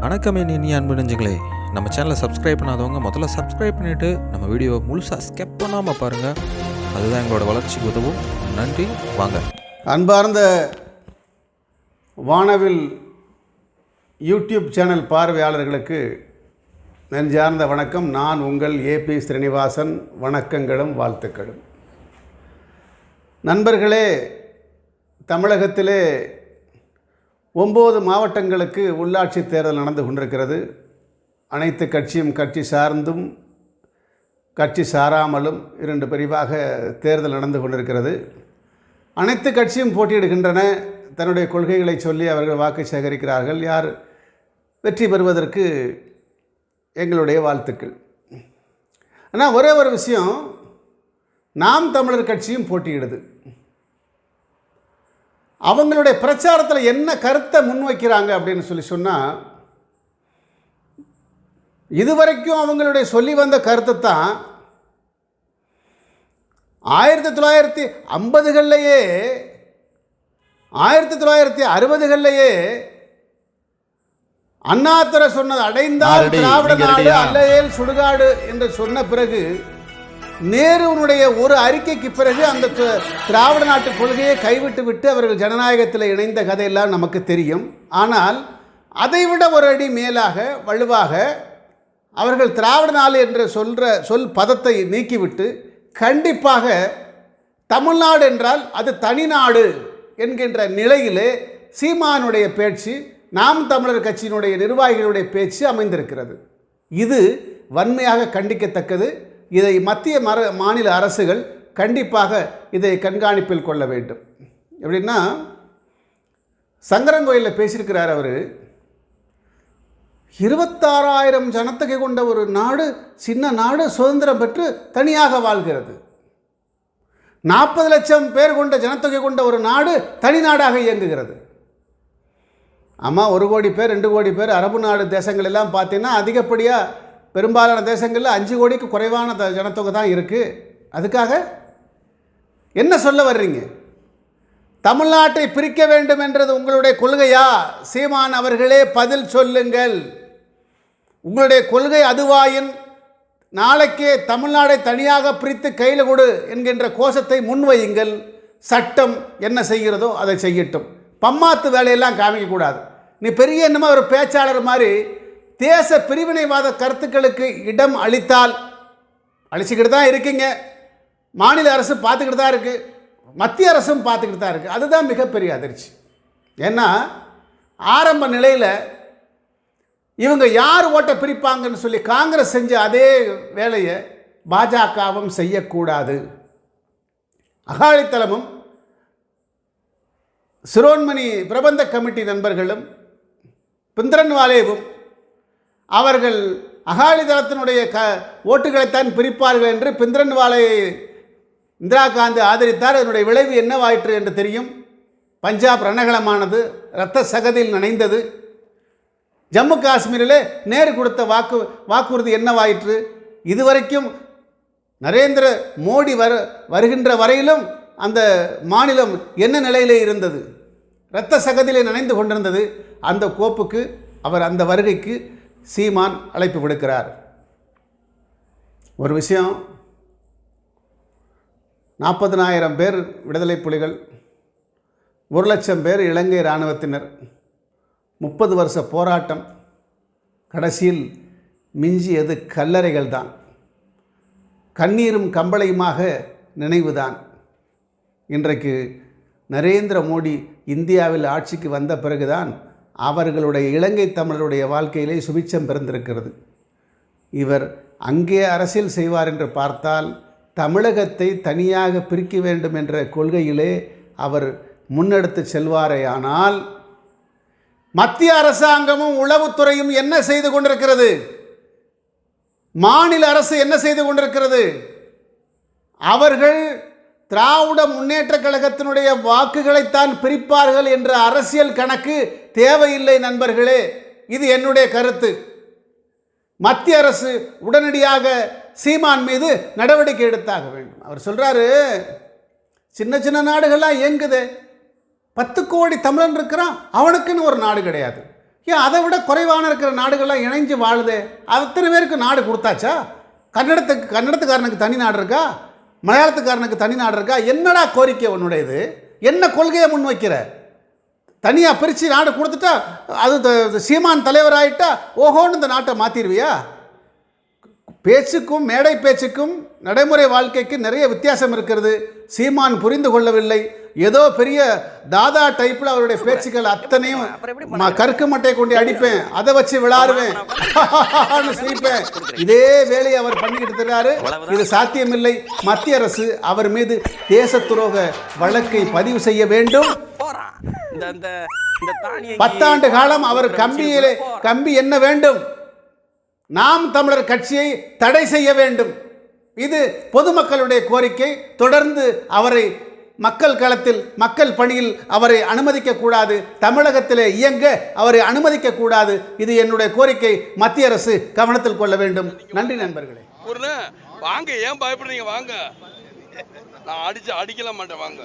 வணக்கம் என் அன்பு நெஞ்சுங்களே நம்ம சேனலை சப்ஸ்கிரைப் பண்ணாதவங்க முதல்ல சப்ஸ்கிரைப் பண்ணிவிட்டு நம்ம வீடியோவை முழுசாக ஸ்கெப் பண்ணாமல் பாருங்கள் அதுதான் எங்களோட வளர்ச்சிக்கு உதவும். நன்றி வாங்க. அன்பார்ந்த வானவில் யூடியூப் சேனல் பார்வையாளர்களுக்கு நெஞ்சார்ந்த வணக்கம். நான் உங்கள் ஏபி ஸ்ரீனிவாசன். வணக்கங்களும் வாழ்த்துக்களும். நண்பர்களே தமிழகத்திலே ஒம்பது மாவட்டங்களுக்கு உள்ளாட்சி தேர்தல் நடந்து கொண்டிருக்கிறது. அனைத்து கட்சியும் கட்சி சார்ந்தும் கட்சி சாராமலும் இரண்டு பிரிவாக தேர்தல் நடந்து கொண்டிருக்கிறது. அனைத்து கட்சியும் போட்டியிடுகின்றன. தன்னுடைய கொள்கைகளை சொல்லி அவர்கள் வாக்கு சேகரிக்கிறார்கள். யார் வெற்றி பெறுவதற்கு எங்களுடைய வாழ்த்துக்கள். ஆனால் ஒரே ஒரு விஷயம். நாம் தமிழர் கட்சியும் போட்டியிடுது. அவங்களுடைய பிரச்சாரத்தில் என்ன கருத்தை முன்வைக்கிறாங்க அப்படின்னு சொல்லி சொன்னால் இதுவரைக்கும் அவங்களுடைய சொல்லி வந்த கருத்தை தான் ஆயிரத்தி தொள்ளாயிரத்தி ஐம்பதுகள்லையே ஆயிரத்தி தொள்ளாயிரத்தி அறுபதுகள்லையே அண்ணாதுரை சொன்னது அடைந்தால் திராவிட நாடு? அல்லையேல் சுடுகாடு என்று சொன்ன பிறகு நேருனுடைய ஒரு அறிக்கைக்கு பிறகு அந்த திராவிட நாட்டு கொள்கையை கைவிட்டு விட்டு அவர்கள் ஜனநாயகத்தில் இணைந்த கதையெல்லாம் நமக்கு தெரியும். ஆனால் அதைவிட ஒரு அடி மேலாக வலுவாக அவர்கள் திராவிட நாடு என்று சொல்கிற சொல் பதத்தை நீக்கிவிட்டு கண்டிப்பாக தமிழ்நாடு என்றால் அது தனிநாடு என்கின்ற நிலையிலே சீமானுடைய பேச்சு நாம் தமிழர் கட்சியினுடைய நிர்வாகிகளுடைய பேச்சு அமைந்திருக்கிறது. இது வன்மையாக கண்டிக்கத்தக்கது. இதை மத்திய மர மாநில அரசுகள் கண்டிப்பாக இதை கண்காணிப்பில் கொள்ள வேண்டும். எப்படின்னா சங்கரங்கோயிலில் பேசியிருக்கிறார் அவர் இருபத்தாறாயிரம் ஜனத்தொகை கொண்ட ஒரு நாடு சின்ன நாடு சுதந்திரம் பெற்று தனியாக வாழ்கிறது. நாற்பது லட்சம் பேர் கொண்ட ஜனத்தொகை கொண்ட ஒரு நாடு தனி நாடாக இயங்குகிறது. ஆமாம் ஒரு கோடி பேர் ரெண்டு கோடி பேர் அரபு நாடு தேசங்கள் எல்லாம் பார்த்தீங்கன்னா அதிகப்படியாக பெரும்பாலான தேசங்களில் அஞ்சு கோடிக்கு குறைவான த- ஜனத்தொகை தான் இருக்குது அதுக்காக என்ன சொல்ல வர்றீங்க? தமிழ்நாட்டை பிரிக்க வேண்டும் என்றது உங்களுடைய கொள்கையா? சீமான் அவர்களே பதில் சொல்லுங்கள். உங்களுடைய கொள்கை அதுவாயின் நாளைக்கே தமிழ்நாடை தனியாக பிரித்து கையில் கொடு என்கின்ற கோஷத்தை முன்வையுங்கள். சட்டம் என்ன செய்கிறதோ அதை செய்யட்டும். பம்மாத்து வேலையெல்லாம் காமிக்கக்கூடாது நீ பெரிய என்னமோ ஒரு பேச்சாளர் மாதிரி தேச பிரிவினைவாத கருத்துக்களுக்கு இடம் அளித்தால் அழிச்சிக்கிட்டு தான் இருக்கீங்க. மாநில அரசு பார்த்துக்கிட்டு தான் இருக்குது மத்திய அரசும் பார்த்துக்கிட்டு தான் இருக்குது அதுதான் மிகப்பெரிய அதிர்ச்சி. ஏன்னா ஆரம்ப நிலையில் இவங்க யார் ஓட்டை பிரிப்பாங்கன்னு சொல்லி காங்கிரஸ் செஞ்ச அதே வேலையை பாஜகவும் செய்யக்கூடாது. அகாலித்தலமும் சிரோன்மணி பிரபந்த கமிட்டி நண்பர்களும் பிந்திரன்வாலேவும் அவர்கள் அகாலிதளத்தினுடைய க ஓட்டுகளைத்தான் பிரிப்பார்கள் என்று பிந்திரன்வாலை இந்திரா காந்தி ஆதரித்தார். அதனுடைய விளைவு என்னவாயிற்று என்று தெரியும். பஞ்சாப் ரணகலமானது இரத்த சகதியில் நனைந்தது. ஜம்மு காஷ்மீரில் நேரு கொடுத்த வாக்கு வாக்குறுதி என்னவாயிற்று? இதுவரைக்கும் நரேந்திர மோடி வர வருகின்ற வரையிலும் அந்த மாநிலம் என்ன நிலையிலே இருந்தது? இரத்த சகதியிலே நனைந்து கொண்டிருந்தது. அந்த கோப்புக்கு அவர் அந்த வருகைக்கு சீமான் அழைப்பு விடுக்கிறார். ஒரு விஷயம் நாற்பதனாயிரம் பேர் விடுதலை புலிகள் ஒரு லட்சம் பேர் இலங்கை இராணுவத்தினர் முப்பது வருஷ போராட்டம் கடைசியில் மிஞ்சியது கல்லறைகள் தான். கண்ணீரும் கம்பளையுமாக நினைவுதான் இன்றைக்கு நரேந்திர மோடி இந்தியாவில் ஆட்சிக்கு வந்த பிறகுதான் அவர்களுடைய இலங்கை தமிழருடைய வாழ்க்கையிலே சுபிச்சம் பிறந்திருக்கிறது. இவர் அங்கே அரசியல் செய்வார் என்று பார்த்தால் தமிழகத்தை தனியாக பிரிக்க வேண்டும் என்ற கொள்கையிலே அவர் முன்னெடுத்து செல்வாரேயானால் மத்திய அரசாங்கமும் உளவுத்துறையும் என்ன செய்து கொண்டிருக்கிறது? மாநில அரசு என்ன செய்து கொண்டிருக்கிறது? அவர்கள் திராவிட முன்னேற்றக் கழகத்தினுடைய வாக்குகளைத்தான் பிரிப்பார்கள் என்ற அரசியல் கணக்கு தேவையில்லை நண்பர்களே. இது என்னுடைய கருத்து. மத்திய அரசு உடனடியாக சீமான் மீது நடவடிக்கை எடுத்தாக வேண்டும். அவர் சொல்கிறாரு சின்ன சின்ன நாடுகள்லாம் இயங்குது. பத்து கோடி தமிழன் இருக்கிறான் அவனுக்குன்னு ஒரு நாடு கிடையாது. ஏன் அதை விட குறைவான இருக்கிற நாடுகள்லாம் இணைஞ்சு வாழுதே. அத்தனை பேருக்கு நாடு கொடுத்தாச்சா? கன்னடத்துக்கு கன்னடத்துக்காரனுக்கு தனி நாடு இருக்கா? மலையாளத்துக்காரனுக்கு தனி நாடு இருக்கா? என்னடா கோரிக்கை உன்னுடையது? என்ன கொள்கையை முன்வைக்கிற? தனியாக பிரித்து நாடு கொடுத்துட்டா அது சீமான் தலைவராயிட்டா ஓஹோன்னு இந்த நாட்டை மாற்றிடுவியா பேச்சுக்கும் மேடை பேச்சுக்கும் நடைமுறை வாழ்க்கைக்கு நிறைய வித்தியாசம் இருக்கிறது. சீமான் புரிந்து கொள்ளவில்லை. ஏதோ பெரிய தாதா டைப்பில் அவருடைய பேச்சுக்கள் அத்தனையும் கருக்கு மட்டை கொண்டு அடிப்பேன். அதை வச்சு விளாடுவேன். சிரிப்பேன் இதே வேலையை அவர் பண்ணிக்கிட்டு இருக்கிறாரு. இது சாத்தியமில்லை. மத்திய அரசு அவர் மீது தேச துரோக வழக்கை பதிவு செய்ய வேண்டும். பத்தாண்டு காலம் அவர் கம்பியிலே கம்பி என்ன வேண்டும்? நாம் தமிழர் கட்சியை தடை செய்ய வேண்டும். இது பொதுமக்களுடைய கோரிக்கை. தொடர்ந்து அவரை மக்கள் களத்தில் மக்கள் பணியில் அவரை அனுமதிக்கக்கூடாது. தமிழகத்திலே இயங்க அவரை அனுமதிக்கக்கூடாது. இது என்னுடைய கோரிக்கை. மத்திய அரசு கவனத்தில் கொள்ள வேண்டும். நன்றி நண்பர்களே. வாங்க. ஏன் பயப்படுறீங்க? வாங்க. நான் அடிச்சு அடிக்கல மாட்டேன். வாங்க.